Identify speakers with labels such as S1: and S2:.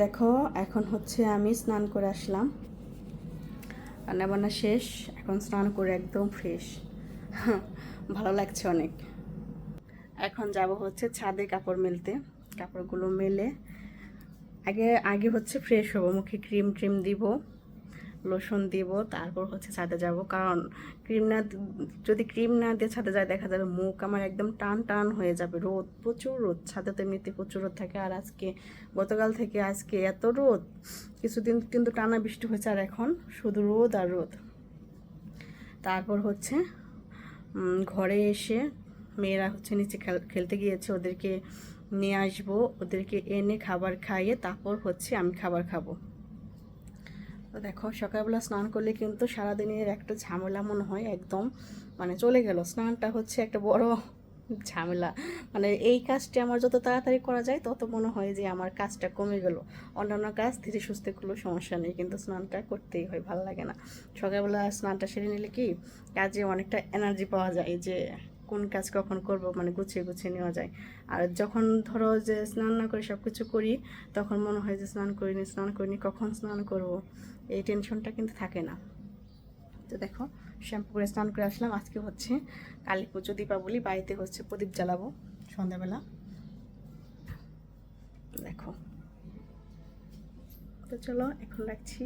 S1: দেখো, এখন হচ্ছে আমি স্নান করে আসলাম। রান্নাবান্না শেষ, এখন স্নান করে একদম ফ্রেশ ভালো লাগছে অনেক। এখন যাব হচ্ছে ছাদে কাপড় মেলতে। কাপড়গুলো মেলে আগে আগে হচ্ছে ফ্রেশ হব, মুখে ক্রিম ট্রিম দিব। লোশন দিব, তারপর হচ্ছে ছাদে যাব। কারণ ক্রিম না যদি ক্রিম না দিয়ে ছাদে যায়, দেখা যাবে মুখ আমার একদম টান টান হয়ে যাবে। রোদ, প্রচুর রোদ। ছাদে তো এমনিতে প্রচুর রোদ থাকে। আর আজকে, গতকাল থেকে আজকে এত রোদ, কিছুদিন কিন্তু টানা বৃষ্টি হয়েছে আর এখন শুধু রোদ আর রোদ। তারপর হচ্ছে ঘরে এসে মেয়েরা হচ্ছে নিচে খেল- খেলতে গিয়েছে। ওদেরকে নিয়ে আসব, ওদেরকে এনে খাবার খাইয়ে তারপর হচ্ছে আমি খাবার খাব। তো দেখো, সকালবেলা স্নান করলে কিন্তু সারাদিনের একটা ঝামেলা মনে হয় একদম। মানে চলে গেল, স্নানটা হচ্ছে একটা বড় ঝামেলা। মানে এই কাজটি আমার যত তাড়াতাড়ি করা যায়, তত মনে হয় যে আমার কাজটা কমে গেল। অন্যান্য কাজ ধীরে সুস্থে করলেও সমস্যা নেই, কিন্তু স্নানটা করতেই হয়, ভালো লাগে না। সকালবেলা স্নানটা সেরে নিলে কি, কাজে অনেকটা এনার্জি পাওয়া যায় যে কোন কাজ কখন করব মানে গুছিয়ে গুছিয়ে নেওয়া যায়। আর যখন ধরো যে স্নান না করে সব কিছু করি, তখন মনে হয় যে স্নান করিনি স্নান করিনি, কখন স্নান করব? এই টেনশনটা কিন্তু থাকে না। তো দেখো, শ্যাম্পু করে স্নান করে আসলাম, আজকে হচ্ছে কালী পুজো, দীপাবলি, বাড়িতে হচ্ছে প্রদীপ জ্বালাবো সন্ধ্যাবেলা। দেখো। তো চলো, এখন রাখছি।